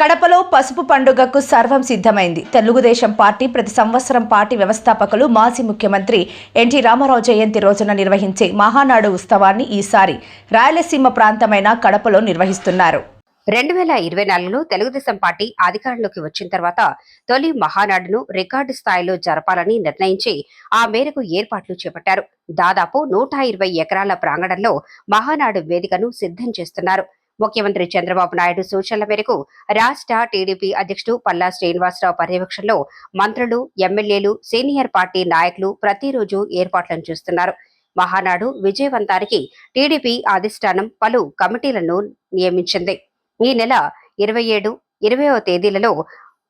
కడపలో పసుపు పండుగకు సర్వం సిద్ధమైంది. తెలుగుదేశం పార్టీ ప్రతి సంవత్సరం పార్టీ వ్యవస్థాపకులు మాజీ ముఖ్యమంత్రి ఎన్టీ రామారావు జయంతి రోజున నిర్వహించే మహానాడు ఉత్సవాన్ని ఈసారి రాయలసీమ ప్రాంతమైన కడపలో నిర్వహిస్తున్నారు. రెండు వేల ఇరవై నాలుగులో తెలుగుదేశం పార్టీ అధికారంలోకి వచ్చిన తర్వాత తొలి మహానాడును రికార్డు స్థాయిలో జరపాలని నిర్ణయించి ఆ మేరకు ఏర్పాట్లు చేపట్టారు. దాదాపు నూట ఇరవై ఎకరాల ప్రాంగణంలో మహానాడు వేదికను సిద్ధం చేస్తున్నారు. ముఖ్యమంత్రి చంద్రబాబు నాయుడు సూచనల మేరకు రాష్ట్ర టీడీపీ అధ్యక్షుడు పల్లా శ్రీనివాసరావు పర్యవేక్షణలో మంత్రులు ఎమ్మెల్యేలు సీనియర్ పార్టీ నాయకులు ప్రతిరోజు ఏర్పాట్లను చూస్తున్నారు. మహానాడు విజయవంతానికి టీడీపీ అధిష్టానం పలు కమిటీలను నియమించింది. ఈ నెల ఇరవై ఏడు ఇరవయో తేదీలలో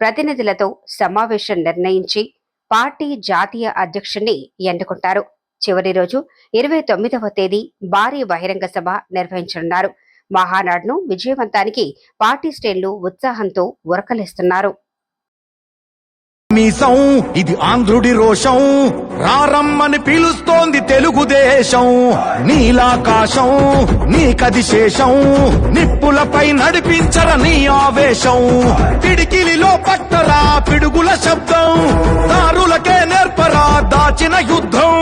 ప్రతినిధులతో సమావేశం నిర్ణయించి పార్టీ జాతీయ అధ్యక్షుణ్ణి ఎన్నుకుంటారు. చివరి రోజు ఇరవై తొమ్మిదవ తేదీ భారీ బహిరంగ సభ నిర్వహించనున్నారు. మహానాడును విజయవంతానికి పార్టీ శ్రేణులు ఉత్సాహంతో ఉరకలేస్తున్నారు. మీసం ఇది ఆంధ్రుడి రోషం. రారమ్మని పిలుస్తోంది తెలుగుదేశం. నీలాకాశం నీకది శేషం. నిప్పులపై నడిపించర నీ ఆవేశం. పిడికిలిలో పట్టరా పిడుగుల శబ్దం. దారులకే నేర్పరా దాచిన యుద్ధం.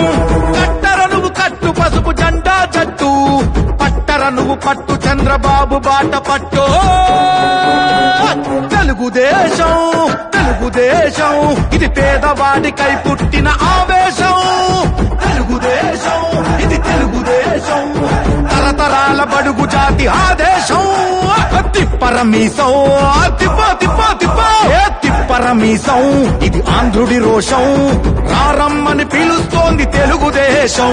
కట్టర నువ్వు కట్టు పసుపు జెండా జట్టు. పట్టర నువ్వు పట్టు చంద్రబాబు బాట పట్టు. తెలుగుదేశం తెలుగుదేశం ఇది పేదవాడికై పుట్టిన ఆవేశం. తెలుగుదేశం ఇది తెలుగుదేశం. తరతరాల బడుగు జాతి ఆదేశం. తిప్పరమీసం తిప్ప తిప్ప తిప్ప. తిప్పరమీసం ఇది ఆంధ్రుడి రోషం. రారమ్మని పిలుస్తోంది తెలుగుదేశం.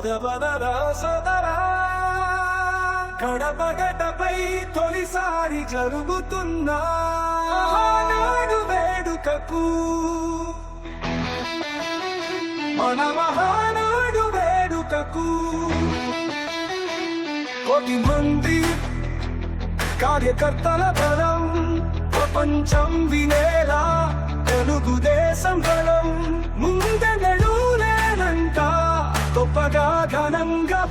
పదవదరా సదరా గడప గడపై తొలిసారి జరుగుతున్నా. వేడుకకు. మన మహానాడు వేడుకకు. కోటి మంది కార్యకర్తల బలం ప్రపంచం వినేలా తెలుగుదేశం బలం. ముందే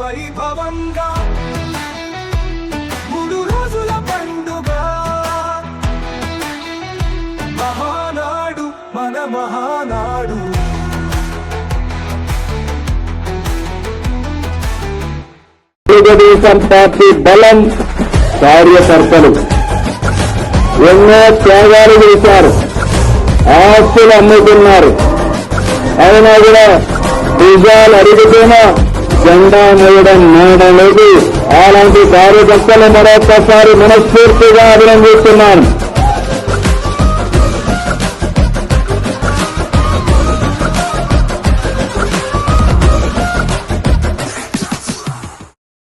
వైభవంగా మూడు రోజుల పండుగ. మహానాడు మన మహానాడు. తెలుగుదేశం పార్టీ బలం కార్యకర్తలు ఎన్నో త్యాగాలు చేశారు. ఆస్తులు అమ్ముతున్నారు. అయినా కూడా నిజాలు అడిగితేనే జెండా మోయడం నేడం అలాంటి కార్యకర్తలు మరొకసారి మనస్ఫూర్తిగా అభినందిస్తున్నాను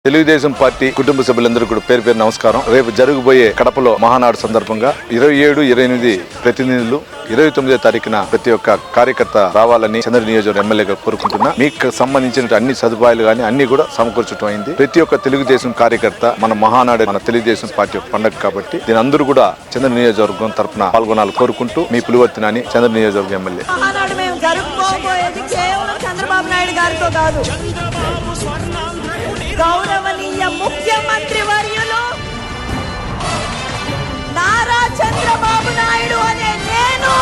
తెలుగుదేశం పార్టీ కుటుంబ సభ్యులందరూ కూడా పేరు పేరు నమస్కారం. రేపు జరగబోయే కడపలో మహానాడు సందర్భంగా ఇరవై ఏడు ఇరవై ఎనిమిది ప్రతినిధులు ఇరవై తొమ్మిదో తారీఖున ప్రతి ఒక్క కార్యకర్త రావాలని చంద్ర నియోజకవర్గం ఎమ్మెల్యేగా కోరుకుంటున్నా. మీకు సంబంధించిన అన్ని సదుపాయాలు కానీ అన్ని కూడా సమకూర్చడం అయింది. ప్రతి ఒక్క తెలుగుదేశం కార్యకర్త మన మహానాడు మన తెలుగుదేశం పార్టీ యొక్క పండుగ కాబట్టి దీని అందరూ కూడా చంద్ర నియోజకవర్గం తరపున పాల్గొనాలని కోరుకుంటూ మీ పులివర్తి అని చంద్ర నియోజకవర్గం ఎమ్మెల్యే. చంద్రబాబు నాయుడు గారితో కాదు. గౌరవనీయ ముఖ్యమంత్రి వర్యులు నారా చంద్రబాబు నాయుడు అనే నేను.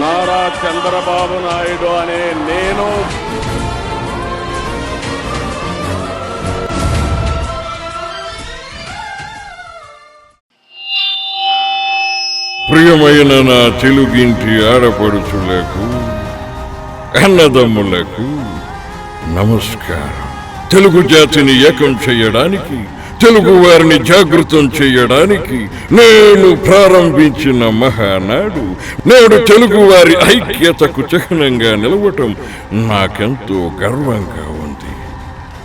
నారా చంద్రబాబు నాయుడు అనే నేను. ప్రియమైన నా తెలుగింటి ఆడపడుచులకు అన్నదమ్ములకు నమస్కారం. తెలుగు జాతిని ఏకం చేయడానికి తెలుగు వారిని జాగృతం చేయడానికి నేను ప్రారంభించిన మహానాడు నేడు తెలుగు వారి ఐక్యతకు చిహ్నంగా నిలవటం నాకెంతో గర్వంగా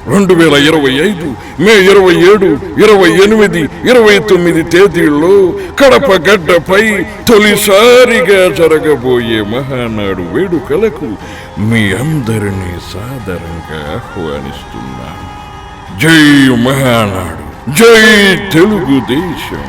రెండు వేల ఇరవై ఐదు మే ఇరవై ఏడు ఇరవై ఎనిమిది ఇరవై తొమ్మిది తేదీల్లో కడప గడ్డపై తొలిసారిగా జరగబోయే మహానాడు వేడుకలకు మీ అందరినీ సాదరంగా ఆహ్వానిస్తున్నాను. జై మహానాడు జై తెలుగుదేశం.